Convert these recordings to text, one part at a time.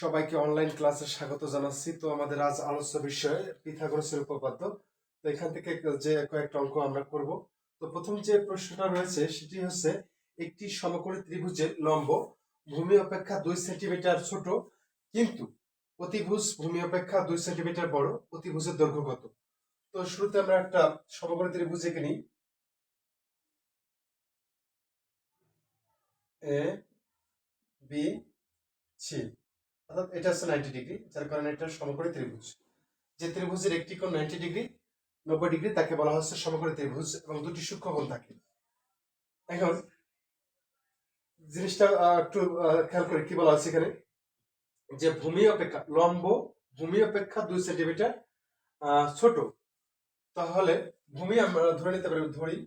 সবাইকে অনলাইন ক্লাসে স্বাগত জানাচ্ছি। তো আমাদের আজ আলোচ্য বিষয় পিথাগোরাসের উপপাদ্য। তো এখান থেকে যে কয়েকটা অঙ্ক আমরা করব। তো প্রথম যে প্রশ্নটা রয়েছে, সেটি হচ্ছে, একটি সমকোণী ত্রিভুজের লম্ব ভূমি অপেক্ষা দুই সেন্টিমিটার ছোট, কিন্তু অতিভুজ ভূমি অপেক্ষা দুই সেন্টিমিটার বড়, অতিভুজের দৈর্ঘ্য কত? তো শুরুতে আমরা একটা সমকোণী ত্রিভুজ এঁকে নিই। A, B, C. অর্থাৎ এটা হচ্ছে নাইনটি ডিগ্রি যার কারণে এটা সমকোণী ত্রিভুজ। যে ত্রিভুজের একটি কোণ নাইনটি ডিগ্রি নব্বই ডিগ্রি তাকে বলা হচ্ছে সমকোণী ত্রিভুজ এবং দুটি সূক্ষ্মকোণ থাকে। এখন জিনিসটা একটু খেয়াল করে কি বলা হচ্ছে এখানে? যে ভূমি অপেক্ষা, লম্ব ভূমি অপেক্ষা দুই সেন্টিমিটার ছোট। তাহলে ভূমি আমরা ধরে নিতে পারি, ধরি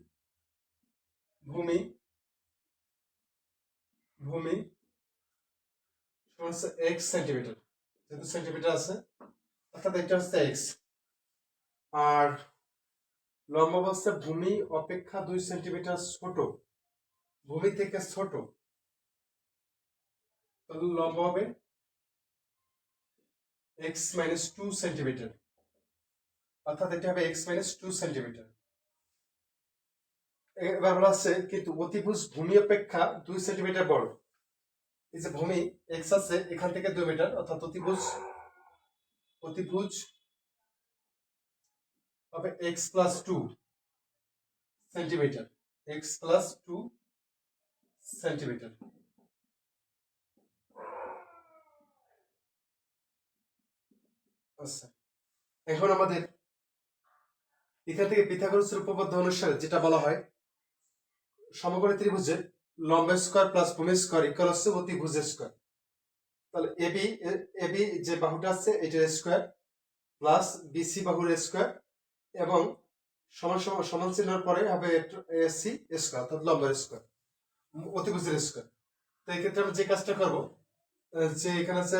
ভূমি ভূমি এক্স সেন্টিমিটার যেহেতু সেন্টিমিটার আছে, অর্থাৎ এটা হচ্ছে এক্স আর লম্ব বলছে ভূমি অপেক্ষা দুই সেন্টিমিটার ছোট। ভূমি থেকে ছোট। তাহলে লম্ব হবে এক্স মাইনাস টু সেন্টিমিটার অর্থাৎ এটা হবে এক্স মাইনাস টু সেন্টিমিটার এবার বলা হচ্ছে কিন্তু অতিভুজ ভূমি অপেক্ষা দুই সেন্টিমিটার বড়। এই যে ভূমি এক্স আছে, এখান থেকে দুই মিটার অর্থাৎ অতিভুজ অতিভুজ হবে X plus two centimetre X plus two centimetre আচ্ছা এখন আমাদের এখান থেকে পিথাগোরাসের উপপাদ্য অনুসারে যেটা বলা হয় সমকোণী ত্রিভুজের লম্ব স্কোয়ার প্লাস ভূমি স্কোয়ার ইকুয়াল হচ্ছে অতিভুজ স্কোয়ার। তাহলে এবি এবি যে বাহুটা আছে, এটার স্কোয়ার প্লাস বিসি বাহুর স্কোয়ার এবং সমান সমান চিহ্নের পরে হবে এসি স্কোয়ার, অর্থাৎ লম্বের স্কোয়ার অতিভুজের স্কোয়ার। তো এই ক্ষেত্রে আমরা যে কাজটা করব যে এখানে আছে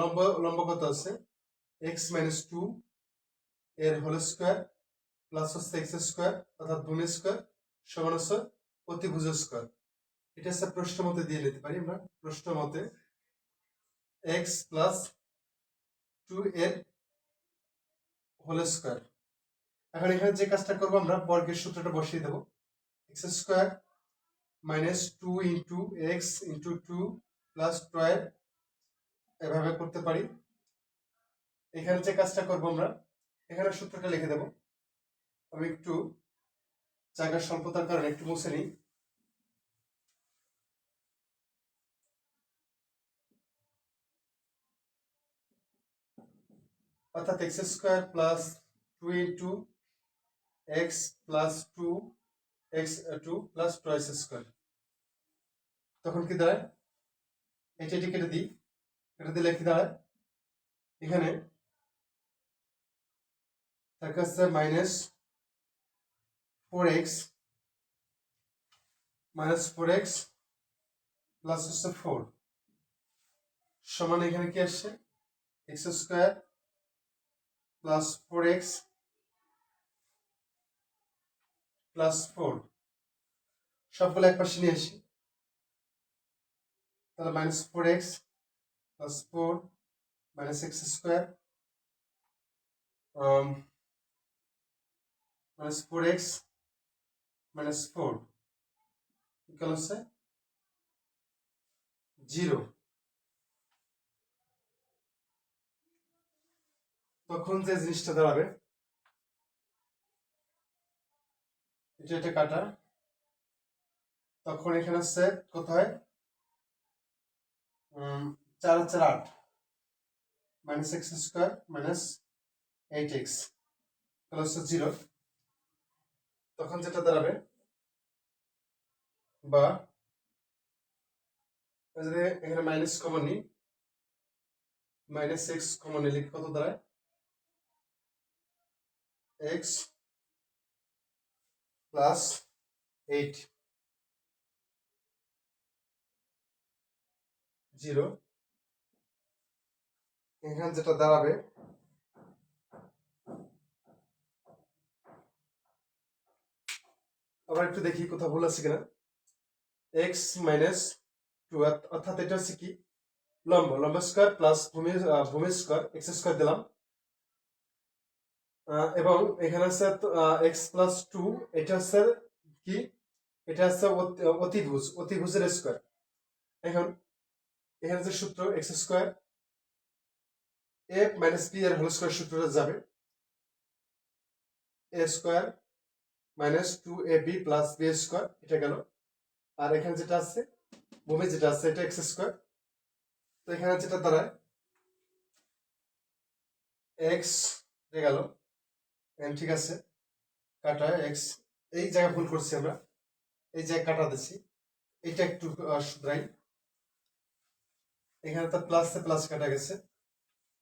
লম্ব লম্ব কত আছে, এক্স মাইনাস টু এর হোল স্কোয়ার প্লাস হচ্ছে এক্স স্কোয়ার, অর্থাৎ ভূমি স্কোয়ার, সমান হচ্ছে অতিভুজ স্কোয়ার। এটা হচ্ছে প্রশ্ন মতে দিয়ে নিতে পারি আমরা। প্রশ্ন মতে এক্স প্লাস টু এর হোল স্কোয়ার এখন এখানে যে কাজটা করব আমরা, বর্গের সূত্রটা বসিয়ে দেবো। X square minus two into x into two plus twelve এভাবে করতে পারি। এখানে যে কাজটা করব আমরা, এখানে সূত্রটা লিখে দেবো। আমি একটু জায়গার স্বল্পতার কারণে একটু মুছে নিই। অর্থাৎ x square plus two into x plus two, x two plus twice square. তখন কি দাঁড়ায়? এটা এটি কেটে দিই। কেটে দিলে কি দাঁড়ায়? এখানে তার কাছে minus four x minus four x plus হচ্ছে ফোর সমান এখানে কি আসছে? X square plus four x plus four সবগুলো এক পাশে নিয়ে আসি। তাহলে minus four x plus four minus x square minus four x minus four equal হচ্ছে জিরো তখন যে জিনিসটা দাঁড়াবে, এটা এটা কাটা। তখন এখানে হচ্ছে কোথায়? চার চার আট। Minus x square minus eight x তাহলে হচ্ছে জিরো তখন যেটা দাঁড়াবে, বা এখানে মাইনাস কমন নিই মাইনাস এক্স কমন নিলে কত দাঁড়ায়? এক্স প্লাস এইট জিরো এখানে যেটা দাঁড়াবে, আবার একটু দেখি কোথাও ভুল আছে কিনা। এক্স মাইনাস টু অর্থাৎ এটা হচ্ছে কি? লম্ব লম্ব স্কোয়ার প্লাস ভূমি ভূমি স্কোয়ার এক্স স্কোয়ার দিলাম। এবং এখানে আছে এক্স প্লাস টু এটা হচ্ছে কি? এটা হচ্ছে অতি- অতিভুজ, অতিভুজের স্কোয়ার এখন, এখানে যে সূত্র x square a minus b এর হোল স্কোয়ার সূত্রটা যাবে। A square minus two a b plus b square এটা গেল। আর এখানে যেটা আছে, ভূমি যেটা আছে, এটা এক্স স্কোয়ার তো এখানে যেটা দাঁড়ায় এক্স গেল। এন ঠিক আছে। কাটা এক্স এই জায়গায় ভুল করছি আমরা। এই জায়গায় কাটা দিছি। এটা একটু শুধরাই। এখানে তো প্লাস প্লাস কাটা গেছে।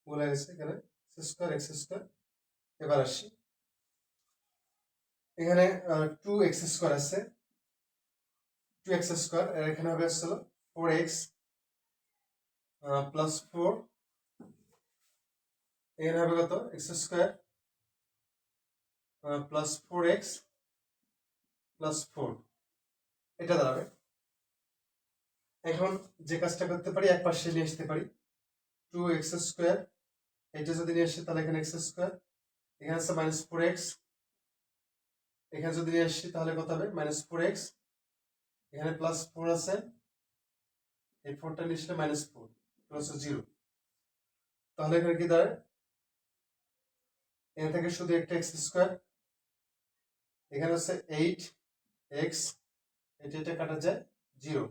বলে গেছে এখানে। স্কোয়ার এক্স স্কোয়ার এবার আসি। এখানে টু এক্স স্কোয়ার আছে। টু এক্স স্কোয়ার আর এখানে হবে আসছিল ফোর এক্স প্লাস ফোর এখানে হবে কত? X square plus four x plus four এটা দাঁড়াবে। এখন যে কাজটা করতে পারি, এক পাশে নিয়ে আসতে পারি। টু এক্স স্কোয়ার এটা যদি নিয়ে আসি, তাহলে এখানে এক্স স্কোয়ার এখানে আছে মাইনাস ফোর এক্স এখানে যদি নিয়ে আসি, তাহলে কত হবে? মাইনাস ফোর এক্স এখানে প্লাস ফোর আছে। এই ফোরটা নিয়ে আসলে মাইনাস ফোর প্লাস জিরো তাহলে এখানে কি দাঁড়ায়? এখান থেকে শুধু একটা এক্স স্কোয়ার এখানে হচ্ছে এইট এক্স এটা এটা কাটা যায় জিরো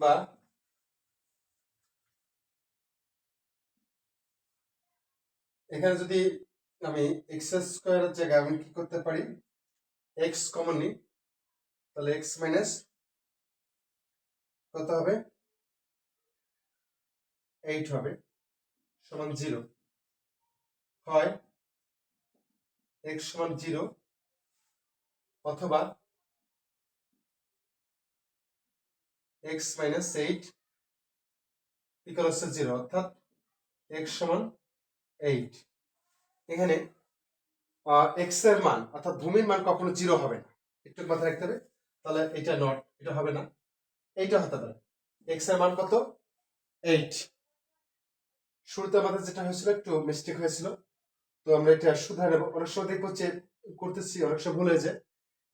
বা এখানে যদি আমি এক্স স্কোয়ারের জায়গায় আমি কি করতে পারি? এক্স কমন নিই, তাহলে এক্স মাইনাস কত হবে? এইট হবে, সমান জিরো হয় এক্স সমান জিরো অথবা এক্স মাইনাস এইট ইকাল হচ্ছে জিরো অর্থাৎ এক্স সমান এইট এখানে এক্সের মান, অর্থাৎ ভূমির মান কখনো জিরো হবে না। একটু মাথায় রাখতে হবে, তাহলে এটা নট এটা হবে না। এইটা হতে পারে। এক্সের মান কত? এইট শুরুতে আমাদের যেটা হয়েছিল, একটু মিস্টেক হয়েছিল। তো আমরা এটা শুধাই নেব। অনেক সময় দেখব করতেছি, অনেক সময় ভুল যায়।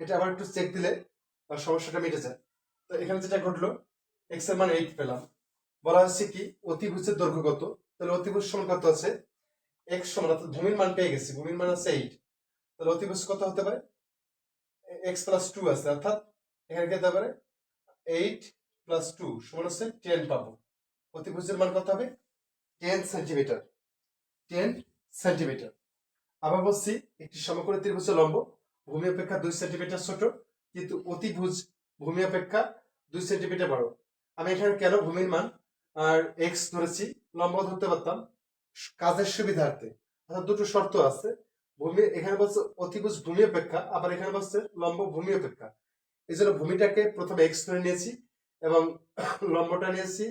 এটা আবার একটু চেক দিলে সমস্যাটা মিটে যায় তো এখানে যেটা ঘটলো এক্সের মান এইট পেলাম। বলা হচ্ছে কি, অতিভুজের দৈর্ঘ্য কত? তাহলে অতিভুজ সমান কত আছে? এক্স সমান, অর্থাৎ ভূমির মান পেয়ে গেছি, ভূমির মান আছে এইট তাহলে অতিভুজ কত হতে পারে? এক্স প্লাস টু আছে, অর্থাৎ এখানে কি হতে পারে? এইট প্লাস টু সমান হচ্ছে টেন পাবো। অতিভুজের মান কত হবে? টেন সেন্টিমিটার টেন সেন্টিমিটার আবার বলছি, একটি সমকোণী ত্রিভুজের লম্ব ভূমি অপেক্ষা দুই সেন্টিমিটার ছোট, কিন্তু অতিভুজ ভূমি অপেক্ষা দুই সেন্টিমিটার বড়। আমি এখানে কেন ভূমির মান আর এক্স ধরেছি? লম্ব ধরতে পারতাম। কাজের সুবিধার্থে। অর্থাৎ দুটো শর্ত আছে। ভূমি, এখানে বলছে অতিভুজ ভূমি অপেক্ষা আবার এখানে বলছে লম্ব ভূমি অপেক্ষা এই জন্য ভূমিটাকে প্রথমে এক্স ধরে নিয়েছি এবং লম্বটা নিয়েছি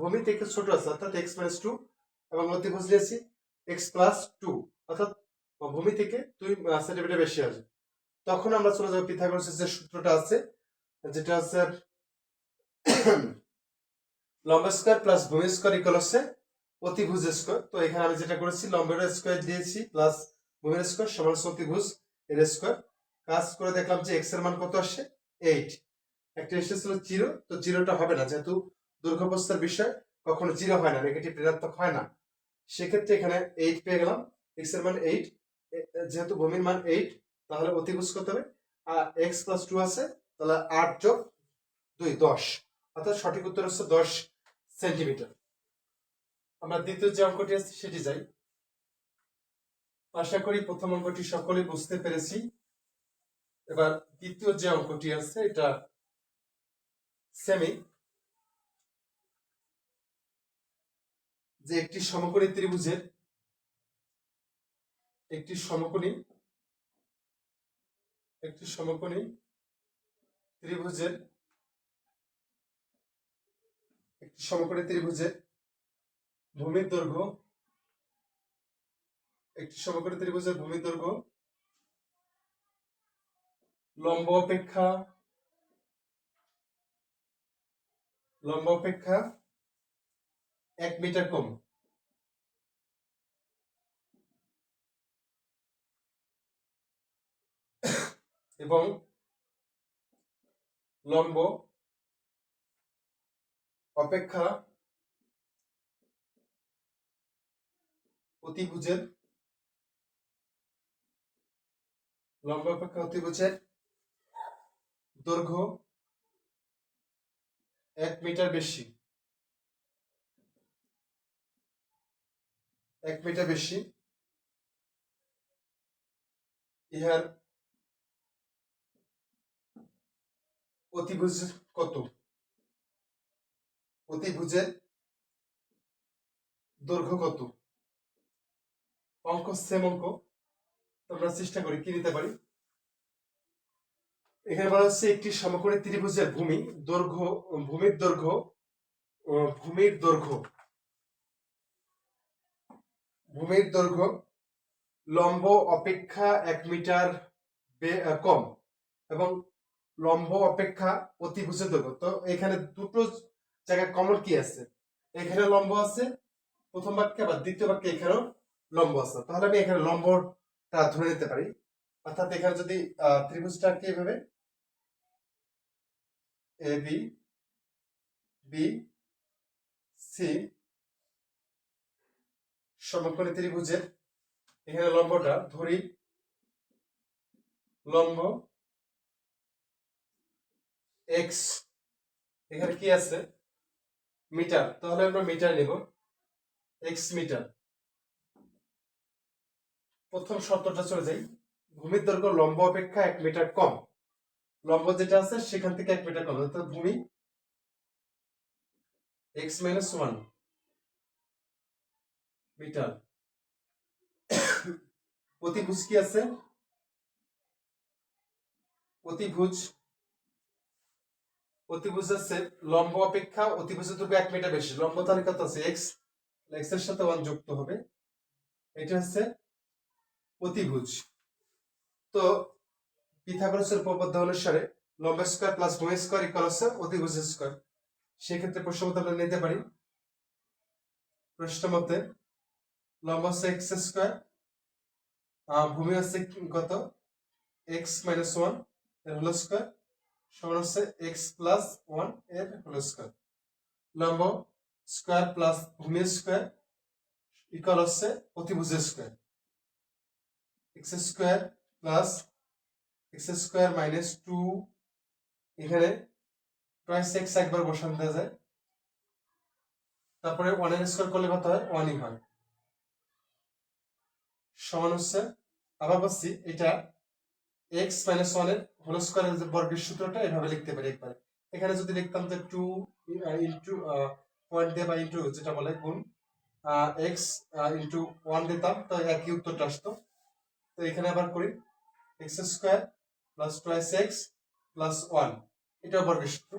ভূমি থেকে ছোট আছে, অর্থাৎ এক্স মাইনাস টু এবং অতিভুজ নিয়েছি এক্স প্লাস টু অর্থাৎ ভূমি থেকে দুই সেন্টিমিটার বেশি আসবে। তখন আমরা চলে যাব পিথাগোরাসের যে সূত্রটা আছে, যেটা হচ্ছে লম্বা স্কোয়ার প্লাস ভূমি স্কোয়ার ইকুয়াল হচ্ছে অতিভুজ স্কোয়ার। তো এখানে আমি যেটা করেছি লম্বের স্কোয়ার দিয়েছি প্লাস ভূমির স্কোয়ার সমান অতিভুজ এর স্কোয়ার। কাজ করে দেখলাম যে এক্সের মান কত আসছে এইট একটা এসেছিল জিরো তো জিরোটা হবে না, যেহেতু দুর্গবস্থার বিষয়, কখনো জিরো হয় না নেগেটিভ ঋণাত্মক হয় না। সেক্ষেত্রে এখানে এইট পেয়ে গেলাম এক্সের মান এইট যেহেতু ভূমির মান এইট তাহলে অতিভুজ কত হবে। আর এক্স প্লাস টু আছে, তাহলে আট যোগ দুই, দশ। অর্থাৎ সঠিক উত্তর হচ্ছে দশ সেন্টিমিটার আমরা দ্বিতীয় যে অঙ্কটি আছে, সেটি যাই। আশা করি প্রথম অঙ্কটি সকলে বুঝতে পেরেছি। এবার দ্বিতীয় যে অঙ্কটি আছে, এটা সেমি যে একটি সমকোণী ত্রিভুজের একটি সমকোণী একটি সমকোণী ত্রিভুজের, একটি সমকোণী ত্রিভুজের ভূমির দৈর্ঘ্য, একটি সমকোণী ত্রিভুজের ভূমির দৈর্ঘ্য, লম্ব অপেক্ষা লম্ব অপেক্ষা এক মিটার কম। এবং লম্ব অপেক্ষা অতিভুজের, লম্ব অপেক্ষা অতিভুজের দৈর্ঘ্য এক মিটার বেশি। এক মিটার বেশি। ইহার অতিভুজ কত? অতিভুজের দৈর্ঘ্য কত? অঙ্ক সেম অঙ্ক। তো আমরা চেষ্টা করি কি নিতে পারি? এখানে বলা হচ্ছে একটি সমকোণী ত্রিভুজের ভূমি, দৈর্ঘ্য, ভূমির দৈর্ঘ্য ভূমির দৈর্ঘ্য। ভূমির দৈর্ঘ্য লম্ব অপেক্ষা এক মিটার কম এবং লম্ব অপেক্ষা অতিভুজের দৈর্ঘ্য। তো এখানে দুটো জায়গায় কমন কি আছে? এখানে লম্ব আছে, প্রথম বাক্যে বা দ্বিতীয় বাক্যে এখানেও লম্ব আছে। তাহলে আমি এখানে লম্বটা ধরে নিতে পারি। অর্থাৎ এখানে যদি ত্রিভুজটাকে এভাবে, এ, বি বি, সি, সমকোণী ত্রিভুজের এখানে লম্বটা ধরি। লম্ব এক্স এখানে কি আছে? মিটার। তাহলে আমরা মিটার নিব। X metre. প্রথম শর্তটা চলে যাই। ভূমির দৈর্ঘ্য লম্ব অপেক্ষা এক মিটার কম। লম্ব যেটা আছে, সেখান থেকে এক মিটার কম। অর্থাৎ ভূমি এক্স মাইনাস ওয়ান মিটার। অতিভুজ কি আছে? অতিভুজ অতিভুজ আছে লম্ব অপেক্ষা অতিভুজের দৈর্ঘ্য এক মিটার বেশি। লম্ব তাহলে কত আছে এক্স এক্সের সাথে ওয়ান যুক্ত হবে। এটা হচ্ছে অতিভুজ। তো পিথাগোরাসের উপপাদ্য অনুসারে লম্ব স্কয়ার প্লাস ভূমি স্কয়ার ইকুয়াল হচ্ছে অতিভুজ স্কয়ার সেক্ষেত্রে প্রশ্ন মতে আমরা নিতে পারি। প্রশ্ন মতে লম্ব হচ্ছে এক্স স্কয়ার ভূমি হচ্ছে কত? এক্স মাইনাস ওয়ানের হোল স্কয়ার সমান হচ্ছে এক্স প্লাস ওয়ানের হোল স্কয়ার লম্ব স্কয়ার প্লাস ভূমি স্কয়ার ইকুয়াল হচ্ছে অতিভুজ square x square plus x square minus two এখানে টয়েস এক্স একবার বসান দেওয়া যায়। তারপরে ওয়ানের স্কয়ার করলে কত হয়? ওয়ানই হয়। সমান হচ্ছে, আবার বলছি, এটা এক্স মাইনাস এর হোল স্কয়ারের যে বর্গের সূত্রটা এভাবে লিখতে পারি একবার। এখানে যদি লিখতাম যে টু ইন্টু পয়েন্ট দিয়ে বা ইন্টু যেটা বলে গুণ এক্স ইন্টু ওয়ান দিতাম, তো একই উত্তরটা আসতো। তো এখানে আবার করি x square plus twice x plus one এটা বর্গের সূত্র।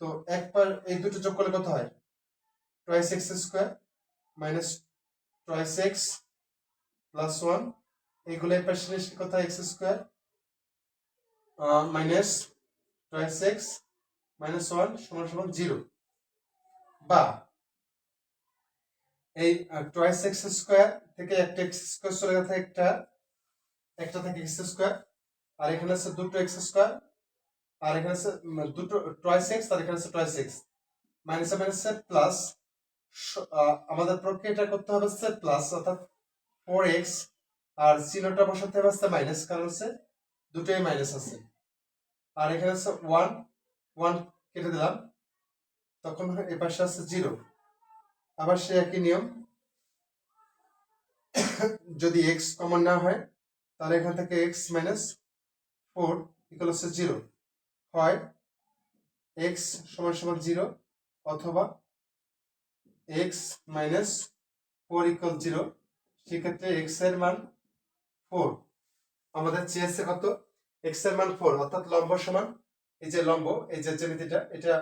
তো একবার এই দুটো যোগ করলে কত হয়? Twice x square minus twice x plus one এইগুলো এই পাশে কত x square minus twice x minus one সমান সমান জিরো বা এই টয়েস এক্স স্কোয়ার থেকে একটা এক্স স্কোয়ার চলে গেছে একটা একটা থেকে এক্স স্কোয়ার আর এখানে আছে দুটো এক্স স্কোয়ার আর এখানে আছে দুটো টয়েস এক্স আর এখানে আছে twice x minus minus plus আমাদের প্রক্রিয়াটা করতে হবে প্লাস অর্থাৎ ফোর এক্স আর চিহ্নটা বসাতে হবে হচ্ছে মাইনাস কারণ হচ্ছে দুটোই মাইনাস আছে। আর এখানে আছে ওয়ান ওয়ান কেটে দিলাম। তখন এ পাশে আছে জিরো আবার সে একই নিয়ম। যদি এক্স কমন না হয়, তাহলে এখান থেকে এক্স মাইনাস ফোর ইকুয়াল হচ্ছে জিরো হয় এক্স সমান সমান জিরো অথবা x minus four equal zero সেক্ষেত্রে এক্সের মান ফোর। আমাদের চেয়েছে কত? এক্সের মান ফোর অর্থাৎ লম্ব সমান এই যে লম্ব এই যে জ্যামিতিটা এটা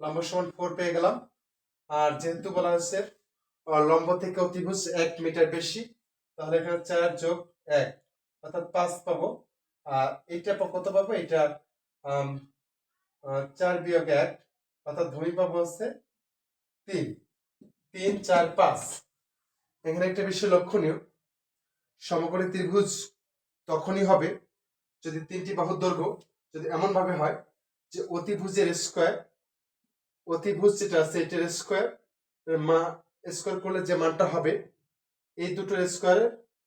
লম্ব সমান ফোর পেয়ে গেলাম। আর যেহেতু বলা আহ, লম্ব থেকে অতিভুজ এক মিটার বেশি তাহলে এখানে চার যোগ এক অর্থাৎ পাঁচ পাবো। আর এইটা কত পাবো? এটা চার বিয়োগ এক অর্থাৎ ভূমি পাবো হচ্ছে তিন। তিন চার পাঁচ। এখানে একটা বিষয় লক্ষণীয় সমকোণী ত্রিভুজ তখনই হবে যদি তিনটি বাহুর দৈর্ঘ্য যদি এমন ভাবে হয় যে অতিভুজের স্কোয়ার অতিভুজ যেটা আছে এটার স্কোয়ার মা স্কোয়ার করলে যে মানটা হবে, এই দুটোর স্কোয়ারে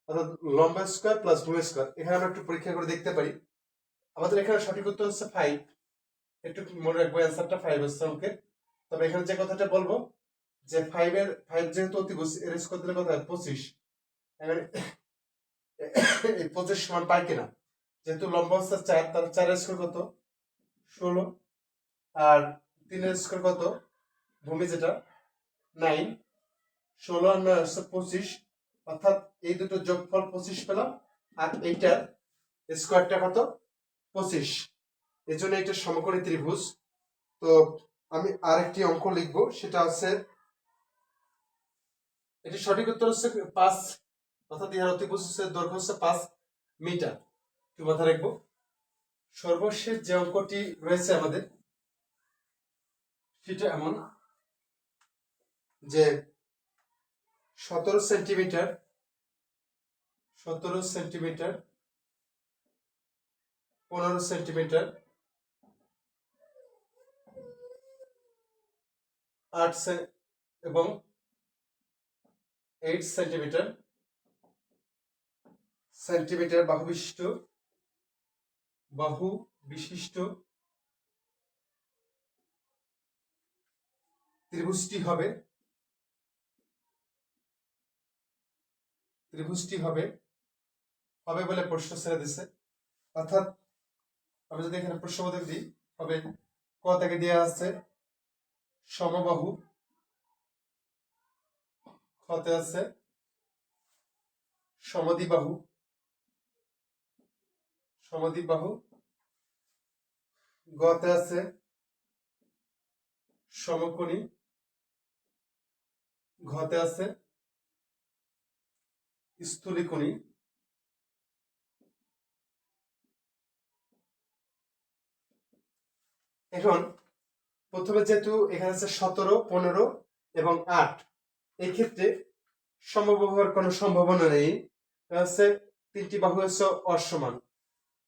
অর্থাৎ লম্বা স্কোয়ার প্লাস ভূমি স্কোয়ার এখানে আমরা একটু পরীক্ষা করে দেখতে পারি। আমাদের এখানে সঠিক উত্তর হচ্ছে ফাইভ একটু মনে রাখব অ্যান্সারটা ফাইভ হচ্ছে অঙ্কের তবে এখানে যে কথাটা বলব, যে ফাইভ এর ফাইভ যেহেতু অতিভুজ, এর স্কোয়ার দিলে কথা পঁচিশ। পঁচিশ সমান পাই কিনা? যেহেতু লম্বা হচ্ছে চার তার চারের স্কোয়ার কত? ষোলো। আর তিনের স্কোর কত? ভূমি যেটা? নাইন ষোলো আর নয় হচ্ছে পঁচিশ। অর্থাৎ এই দুটো যোগফল পঁচিশ পেলাম। আর এইটার স্কোয়ারটা কত? পঁচিশ। এই জন্য এটা সমকোণী ত্রিভুজ। তো আমি আরেকটি অঙ্ক লিখব। সেটা হচ্ছে, এটি সঠিক উত্তর হচ্ছে পাঁচ অর্থাৎ ইহার অতিভুজ হচ্ছে দৈর্ঘ্য হচ্ছে পাঁচ মিটার। একটু মাথায় রাখব। সর্বশেষ যে অঙ্কটি রয়েছে আমাদের, সেটা এমন যে সতেরো সেন্টিমিটার সতেরো সেন্টিমিটার, পনেরো সেন্টিমিটার, আট এবং এইট সেন্টিমিটার সেন্টিমিটার বাহু বিশিষ্ট বাহু বিশিষ্ট ত্রিভুজটি হবে ত্রিভুজটি হবে হবে বলে প্রশ্ন ছেড়ে দিছে। অর্থাৎ আমি যদি এখানে প্রশ্নবোধক দিই, হবে ক থেকে দেওয়া আছে, সমবাহু খতে আছে, সমদ্বিবাহু সমদ্বিবাহু গতে আছে সমকোণী। ঘতে আছে স্থূলিকোণী। এখন প্রথমে যেহেতু এখানে আছে সতেরো, পনেরো এবং আট এই ক্ষেত্রে সমবাহু হওয়ার কোনো সম্ভাবনা নেই। হচ্ছে তিনটি বাহু হচ্ছে অসমান।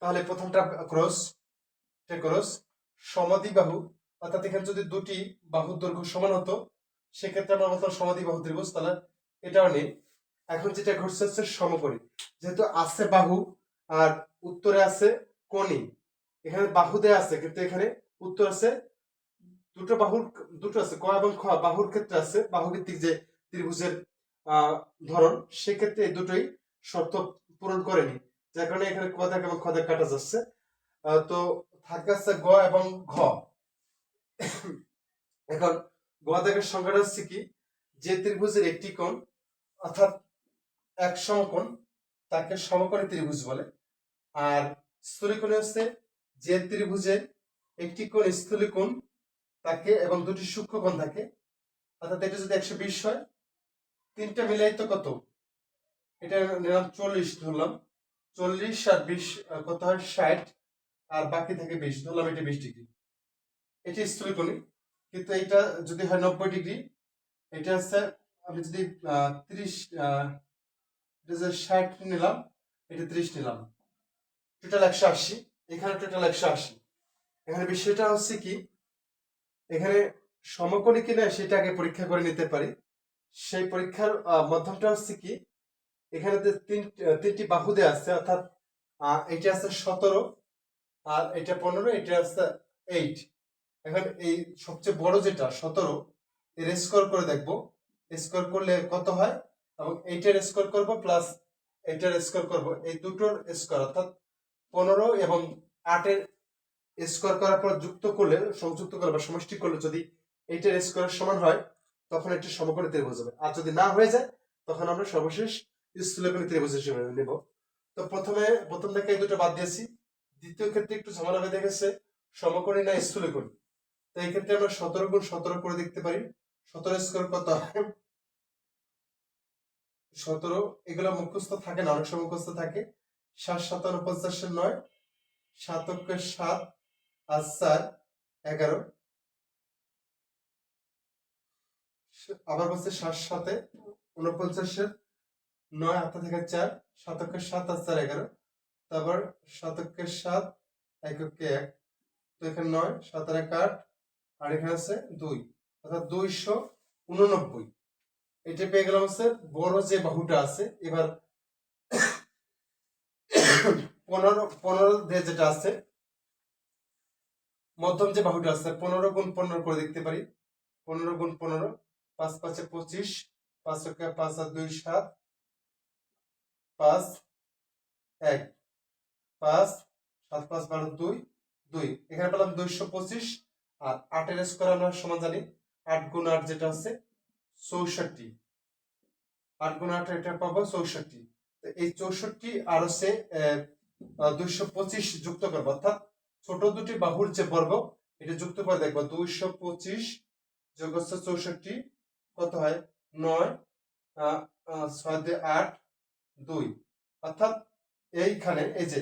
তাহলে প্রথমটা ক্রস ক্রস সমাধিবাহু অর্থাৎ এখানে যদি দুটি বাহুর দৈর্ঘ্য সমান হতো, সেক্ষেত্রে আমরা বলতাম সমাধিবাহু ত্রিভুজ, তাহলে এটাও নেই। এখন যেটা ঘটছে হচ্ছে সমকোণী। যেহেতু আছে বাহু, আর উত্তরে আছে কোণী। এখানে বাহু দেয়া আছে, কিন্তু এখানে উত্তর আছে দুটো বাহুর, দুটো আছে, ক এবং খ, বাহুর ক্ষেত্রে আছে বাহু ভিত্তিক যে ত্রিভুজের ধরন, সেক্ষেত্রে দুটোই শর্ত পূরণ করেনি। যার কারণে এখানে ক দাগ এবং খ দাগ কাটা যাচ্ছে। তো থাকে আছে গ এবং ঘ। এখন গ দাগের সংখ্যাটা হচ্ছে কি? যে ত্রিভুজের একটি কোণ, অর্থাৎ এক সমকোণ, তাকে সমকোণী ত্রিভুজ বলে। আর স্থূলিকোণে হচ্ছে যে ত্রিভুজের একটি কোণ, স্থূলিকোণ থাকে এবং দুটি সূক্ষ্মকোণ থাকে। অর্থাৎ এটা যদি একশো বিশ হয়, তিনটা মিলাই তো কত? এটা নিলাম চল্লিশ ধরলাম। চল্লিশ আর বিশ কত হয়? ষাট, আর বাকি থাকে বিশ ধরলাম এটা বিশ ডিগ্রি। এটি স্থূলিকোণী, কিন্তু এটা যদি হয় নব্বই ডিগ্রি, এটা হচ্ছে আমি যদি ত্রিশ ষাট নিলাম, এটা ত্রিশ নিলাম। টোটাল একশো আশি, এখানে টোটাল একশো আশি। এখানে বিষয়টা হচ্ছে কি, এখানে সমকোণী কিনা সেটা আগে পরীক্ষা করে নিতে পারি। সেই পরীক্ষার মাধ্যমটা হচ্ছে কি এখানে তিন, তিনটি বাহু দেয়া আছে, অর্থাৎ এটা আছে সতেরো, আর এটা পনেরো, এটা আছে এইট এখন এই সবচেয়ে বড় যেটা, সতেরো, এর স্কোর করে দেখব। স্কোর করলে কত হয়? এবং এইটার স্কোর করব প্লাস এইটার স্কোর করব। এই দুটোর স্কোর অর্থাৎ পনেরো এবং আটের স্কোয়ার করার পর যুক্ত করলে, সংযুক্ত করলে বা সমষ্টি করলে যদি এইটার স্কোয়ার সমান হয়, তখন একটি সমকোণী ত্রিভুজ হবে। আর যদি না হয়ে যায়, তখন আমরা সর্বশেষ স্থূলকোণী ত্রিভুজ হিসেবে তো প্রথমে, প্রথম থেকে দুটো বাদ দিয়েছি। দ্বিতীয় ক্ষেত্রে একটু ঝামেলা হয়ে দেখেছে সমকোণী না স্থূলকোণী? তো এই ক্ষেত্রে আমরা সতেরো গুণ সতেরো করে দেখতে পারি। সতেরো স্কোয়ার কত সতেরো, এগুলো মুখস্থ থাকে না, অনেক সময় মুখস্থ থাকে। সাত সাতান্ন পঞ্চাশের নয় সাতকের সাত আর চার, এগারো। আবার বলছে সাত সাথে উনপঞ্চাশের নয় হাতে থেকে চার শতকের সাত আর চার এগারো। তারপর শতকের সাত এককে এক। তো এখানে নয়, সাত আর এক আট, আর এখানে আছে দুই। অর্থাৎ দুইশো উননব্বই। এটা পেয়ে গেলাম হচ্ছে বড় যে বাহুটা আছে, এবার পনেরো পনেরো দিয়ে যেটা আছে, মধ্যম যে বাহুটা আছে, পনেরো গুণ পনেরো করে দেখতে পারি। পনেরো গুণ পনেরো, পাঁচ পাঁচে পঁচিশ, পাঁচ পাঁচ আর দুই সাত পাঁচ, এক, পাঁচ, সাত, পাঁচ, বারো, দুই দুই। এখানে পেলাম দুইশো পঁচিশ আর আটের স্কোয়ার আমরা সমান জানি। আট গুণ আট যেটা আছে, চৌষট্টি। আট গুণ আট এটা পাবো চৌষট্টি। তো এই চৌষট্টি আর হচ্ছে দুইশো পঁচিশ যুক্ত করব। অর্থাৎ ছোট দুটি বাহুর যে বর্গ, এটা যুক্ত করে দেখব। দুইশো পঁচিশ যোগ হচ্ছে চৌষট্টি, কত হয়? নয় ছয় দিয়ে আট দুই। অর্থাৎ এইখানে এই যে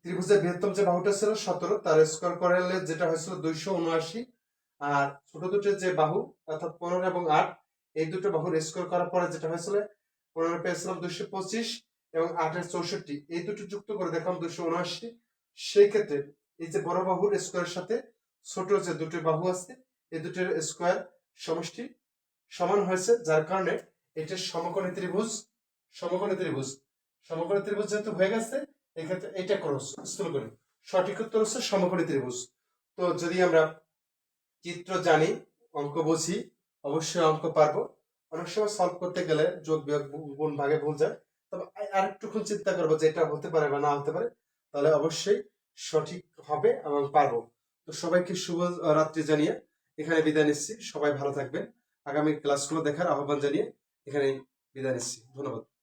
ত্রিভুজের বৃহত্তম যে বাহুটা ছিল, সতেরো, তার স্কোয়ার যেটা হয়েছিল দুইশো উনআশি। আর ছোট দুটো যে বাহু, অর্থাৎ পনেরো এবং আট, এই দুটো বাহুর স্কোয়ার করার পরে যেটা হয়েছিল, পনেরো পেয়েছিলাম দুইশো পঁচিশ এবং আটের চৌষট্টি। এই দুটো যুক্ত করে দেখলাম দুইশো উনআশি। সেই ক্ষেত্রে এই যে বড় বাহুর স্কোয়ারের সাথে ছোট যে দুটো বাহু আছে, এই দুটোর স্কোয়ার সমষ্টি সমান হয়েছে, যার কারণে এটা সমকোণী ত্রিভুজ সমকোণী ত্রিভুজ। সমকোণী ত্রিভুজ যেহেতু হয়ে গেছে, এক্ষেত্রে এটা করো স্থূল করে। সঠিক উত্তর হচ্ছে সমকোণী ত্রিভুজ। তো যদি আমরা চিত্র জানি, অঙ্ক বুঝি, অবশ্যই অঙ্ক পারব। অনেক সময় সলভ করতে গেলে যোগ বিয়োগ গুণ ভাগে ভুল যায়। তবে আর একটুক্ষণ চিন্তা করব যে এটা হতে পারে বা না হতে পারে। তাহলে অবশ্যই সঠিক হবে এবং পারব। তো সবাইকে শুভ রাত্রি জানিয়ে এখানে বিদায় নিচ্ছি। সবাই ভালো থাকবেন। আগামী ক্লাসগুলো দেখার আহ্বান জানিয়ে এখানে বিদায় নিচ্ছি। ধন্যবাদ।